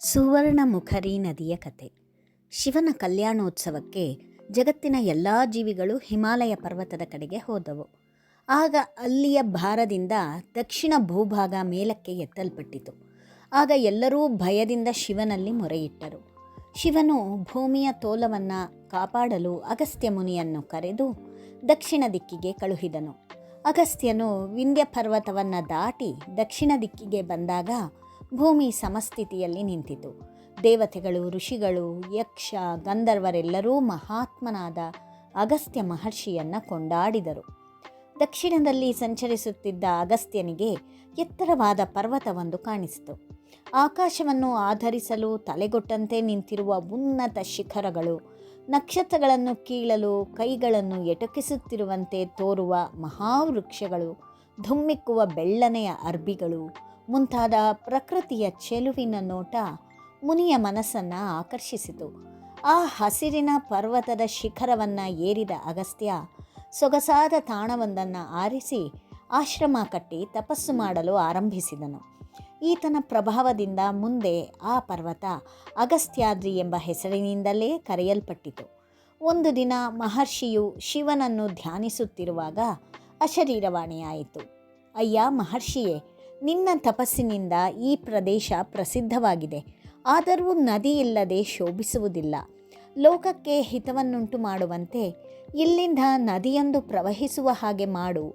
ಸುವರ್ಣಮುಖರಿ ನದಿಯ ಕತೆ. ಶಿವನ ಕಲ್ಯಾಣೋತ್ಸವಕ್ಕೆ ಜಗತ್ತಿನ ಎಲ್ಲ ಜೀವಿಗಳು ಹಿಮಾಲಯ ಪರ್ವತದ ಕಡೆಗೆ ಹೋದವು. ಆಗ ಅಲ್ಲಿಯ ಭಾರದಿಂದ ದಕ್ಷಿಣ ಭೂಭಾಗ ಮೇಲಕ್ಕೆ ಎತ್ತಲ್ಪಟ್ಟಿತು. ಆಗ ಎಲ್ಲರೂ ಭಯದಿಂದ ಶಿವನಲ್ಲಿ ಮೊರೆಯಿಟ್ಟರು. ಶಿವನು ಭೂಮಿಯ ತೋಲವನ್ನು ಕಾಪಾಡಲು ಅಗಸ್ತ್ಯ ಮುನಿಯನ್ನು ಕರೆದು ದಕ್ಷಿಣ ದಿಕ್ಕಿಗೆ ಕಳುಹಿದನು. ಅಗಸ್ತ್ಯನು ವಿಂಧ್ಯ ಪರ್ವತವನ್ನು ದಾಟಿ ದಕ್ಷಿಣ ದಿಕ್ಕಿಗೆ ಬಂದಾಗ ಭೂಮಿ ಸಮಸ್ಥಿತಿಯಲ್ಲಿ ನಿಂತಿತು. ದೇವತೆಗಳು, ಋಷಿಗಳು, ಯಕ್ಷ, ಗಂಧರ್ವರೆಲ್ಲರೂ ಮಹಾತ್ಮನಾದ ಅಗಸ್ತ್ಯ ಮಹರ್ಷಿಯನ್ನು ಕೊಂಡಾಡಿದರು. ದಕ್ಷಿಣದಲ್ಲಿ ಸಂಚರಿಸುತ್ತಿದ್ದ ಅಗಸ್ತ್ಯನಿಗೆ ಎತ್ತರವಾದ ಪರ್ವತವೊಂದು ಕಾಣಿಸಿತು. ಆಕಾಶವನ್ನು ಆಧರಿಸಲು ತಲೆಗೊಟ್ಟಂತೆ ನಿಂತಿರುವ ಉನ್ನತ ಶಿಖರಗಳು, ನಕ್ಷತ್ರಗಳನ್ನು ಕೀಳಲು ಕೈಗಳನ್ನು ಎಟಕಿಸುತ್ತಿರುವಂತೆ ತೋರುವ ಮಹಾವೃಕ್ಷಗಳು, ಧುಮ್ಮಿಕ್ಕುವ ಬೆಳ್ಳನೆಯ ಅರ್ಬಿಗಳು ಮುಂತಾದ ಪ್ರಕೃತಿಯ ಚೆಲುವಿನ ನೋಟ ಮುನಿಯ ಮನಸ್ಸನ್ನು ಆಕರ್ಷಿಸಿತು. ಆ ಹಸಿರಿನ ಪರ್ವತದ ಶಿಖರವನ್ನು ಏರಿದ ಅಗಸ್ತ್ಯ ಸೊಗಸಾದ ತಾಣವೊಂದನ್ನು ಆರಿಸಿ ಆಶ್ರಮ ಕಟ್ಟಿ ತಪಸ್ಸು ಮಾಡಲು ಆರಂಭಿಸಿದನು. ಈತನ ಪ್ರಭಾವದಿಂದ ಮುಂದೆ ಆ ಪರ್ವತ ಅಗಸ್ತ್ಯಾದ್ರಿ ಎಂಬ ಹೆಸರಿನಿಂದಲೇ ಕರೆಯಲ್ಪಟ್ಟಿತು. ಒಂದು ದಿನ ಮಹರ್ಷಿಯು ಶಿವನನ್ನು ಧ್ಯಾನಿಸುತ್ತಿರುವಾಗ ಅಶರೀರವಾಣಿಯಾಯಿತು. ಅಯ್ಯ ಮಹರ್ಷಿಯೇ ನಿನ್ನ ತಪಸ್ಸಿನಿಂದ ಈ ಪ್ರದೇಶ ಪ್ರಸಿದ್ಧವಾಗಿದೆ. ಆದರೂ ನದಿ ಇಲ್ಲದೆ ಶೋಭಿಸುವುದಿಲ್ಲ. ಲೋಕಕ್ಕೆ ಹಿತವನ್ನುಂಟು ಮಾಡುವಂತೆ ಇಲ್ಲಿಂದ ನದಿಯೊಂದು ಪ್ರವಹಿಸುವ ಹಾಗೆ ಮಾಡು.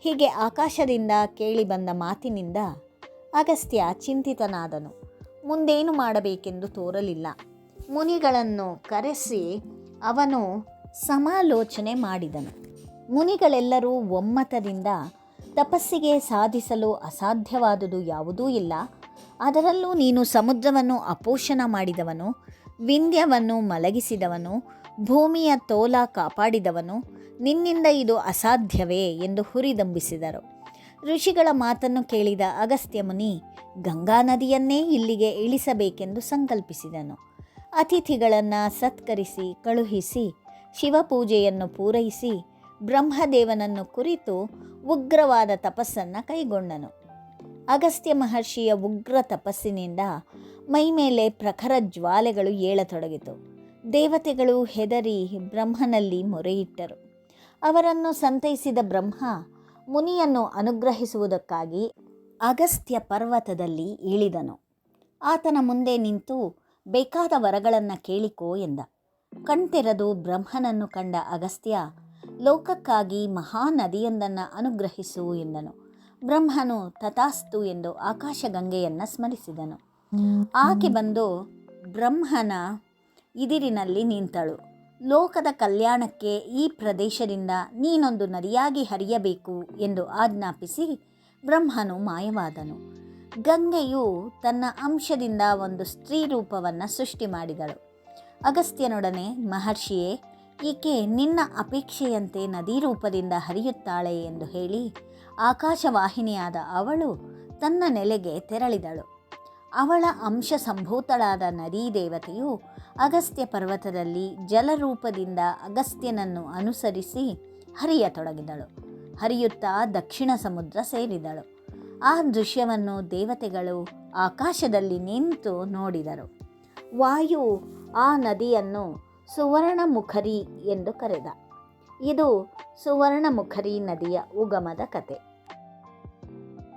ಹೀಗೆ ಆಕಾಶದಿಂದ ಕೇಳಿಬಂದ ಮಾತಿನಿಂದ ಅಗಸ್ತ್ಯ ಚಿಂತಿತನಾದನು. ಮುಂದೇನು ಮಾಡಬೇಕೆಂದು ತೋರಲಿಲ್ಲ. ಮುನಿಗಳನ್ನು ಕರೆಸಿ ಅವನು ಸಮಾಲೋಚನೆ ಮಾಡಿದನು. ಮುನಿಗಳೆಲ್ಲರೂ ಒಮ್ಮತದಿಂದ ತಪಸ್ಸಿಗೆ ಸಾಧಿಸಲು ಅಸಾಧ್ಯವಾದುದು ಯಾವುದೂ ಇಲ್ಲ. ಅದರಲ್ಲೂ ನೀನು ಸಮುದ್ರವನ್ನು ಅಪೋಷಣ ಮಾಡಿದವನು, ವಿಂಧ್ಯವನ್ನು ಮಲಗಿಸಿದವನು, ಭೂಮಿಯ ತೋಲ ಕಾಪಾಡಿದವನು, ನಿನ್ನಿಂದ ಇದು ಅಸಾಧ್ಯವೇ ಎಂದು ಹುರಿದಂಬಿಸಿದರು ಋಷಿಗಳ ಮಾತನ್ನು ಕೇಳಿದ ಅಗಸ್ತ್ಯ ಮುನಿ ಗಂಗಾ ನದಿಯನ್ನೇ ಇಲ್ಲಿಗೆ ಇಳಿಸಬೇಕೆಂದು ಸಂಕಲ್ಪಿಸಿದನು. ಅತಿಥಿಗಳನ್ನು ಸತ್ಕರಿಸಿ, ಕಳುಹಿಸಿ, ಶಿವಪೂಜೆಯನ್ನು ಪೂರೈಸಿ ಬ್ರಹ್ಮದೇವನನ್ನು ಕುರಿತು ಉಗ್ರವಾದ ತಪಸ್ಸನ್ನು ಕೈಗೊಂಡನು. ಅಗಸ್ತ್ಯ ಮಹರ್ಷಿಯ ಉಗ್ರ ತಪಸ್ಸಿನಿಂದ ಮೈಮೇಲೆ ಪ್ರಖರ ಜ್ವಾಲೆಗಳು ಏಳತೊಡಗಿತು. ದೇವತೆಗಳು ಹೆದರಿ ಬ್ರಹ್ಮನಲ್ಲಿ ಮೊರೆಯಿಟ್ಟರು. ಅವರನ್ನು ಸಂತೈಸಿದ ಬ್ರಹ್ಮ ಮುನಿಯನ್ನು ಅನುಗ್ರಹಿಸುವುದಕ್ಕಾಗಿ ಅಗಸ್ತ್ಯ ಪರ್ವತದಲ್ಲಿ ಇಳಿದನು. ಆತನ ಮುಂದೆ ನಿಂತು, ಬೇಕಾದ ವರಗಳನ್ನು ಕೇಳಿಕೋ ಎಂದ. ಕಣ್ತೆರೆದು ಬ್ರಹ್ಮನನ್ನು ಕಂಡ ಅಗಸ್ತ್ಯ ಲೋಕಕ್ಕಾಗಿ ಮಹಾ ನದಿಯೊಂದನ್ನು ಅನುಗ್ರಹಿಸು ಎಂದನು. ಬ್ರಹ್ಮನು ತಥಾಸ್ತು ಎಂದು ಆಕಾಶಗಂಗೆಯನ್ನು ಸ್ಮರಿಸಿದನು. ಆಕೆ ಬಂದು, ಬ್ರಹ್ಮನ ಇದಿರಿನಲ್ಲಿ ನಿಂತಳು. ಲೋಕದ ಕಲ್ಯಾಣಕ್ಕೆ ಈ ಪ್ರದೇಶದಿಂದ ನೀನೊಂದು ನದಿಯಾಗಿ ಹರಿಯಬೇಕು ಎಂದು ಆಜ್ಞಾಪಿಸಿ ಬ್ರಹ್ಮನು ಮಾಯವಾದನು. ಗಂಗೆಯು ತನ್ನ ಅಂಶದಿಂದ ಒಂದು ಸ್ತ್ರೀ ರೂಪವನ್ನು ಸೃಷ್ಟಿ ಮಾಡಿದಳು. ಅಗಸ್ತ್ಯನೊಡನೆ ಮಹರ್ಷಿಯೇ ಈಕೆ ನಿನ್ನ ಅಪೇಕ್ಷೆಯಂತೆ ನದಿ ರೂಪದಿಂದ ಹರಿಯುತ್ತಾಳೆ ಎಂದು ಹೇಳಿ ಆಕಾಶವಾಹಿನಿಯಾದ ಅವಳು ತನ್ನ ನೆಲೆಗೆ ತೆರಳಿದಳು. ಅವಳ ಅಂಶ ಸಂಭೂತಳಾದ ನದೀ ದೇವತೆಯು ಅಗಸ್ತ್ಯ ಪರ್ವತದಲ್ಲಿ ಜಲರೂಪದಿಂದ ಅಗಸ್ತ್ಯನನ್ನು ಅನುಸರಿಸಿ ಹರಿಯತೊಡಗಿದಳು. ಹರಿಯುತ್ತಾ ದಕ್ಷಿಣ ಸಮುದ್ರ ಸೇರಿದಳು. ಆ ದೃಶ್ಯವನ್ನು ದೇವತೆಗಳು ಆಕಾಶದಲ್ಲಿ ನಿಂತು ನೋಡಿದರು. ವಾಯು ಆ ನದಿಯನ್ನು ಸುವರ್ಣಮುಖರಿ ಎಂದು ಕರೆದ. ಇದು ಸುವರ್ಣ ಮುಖರಿ ನದಿಯ ಉಗಮದ ಕತೆ.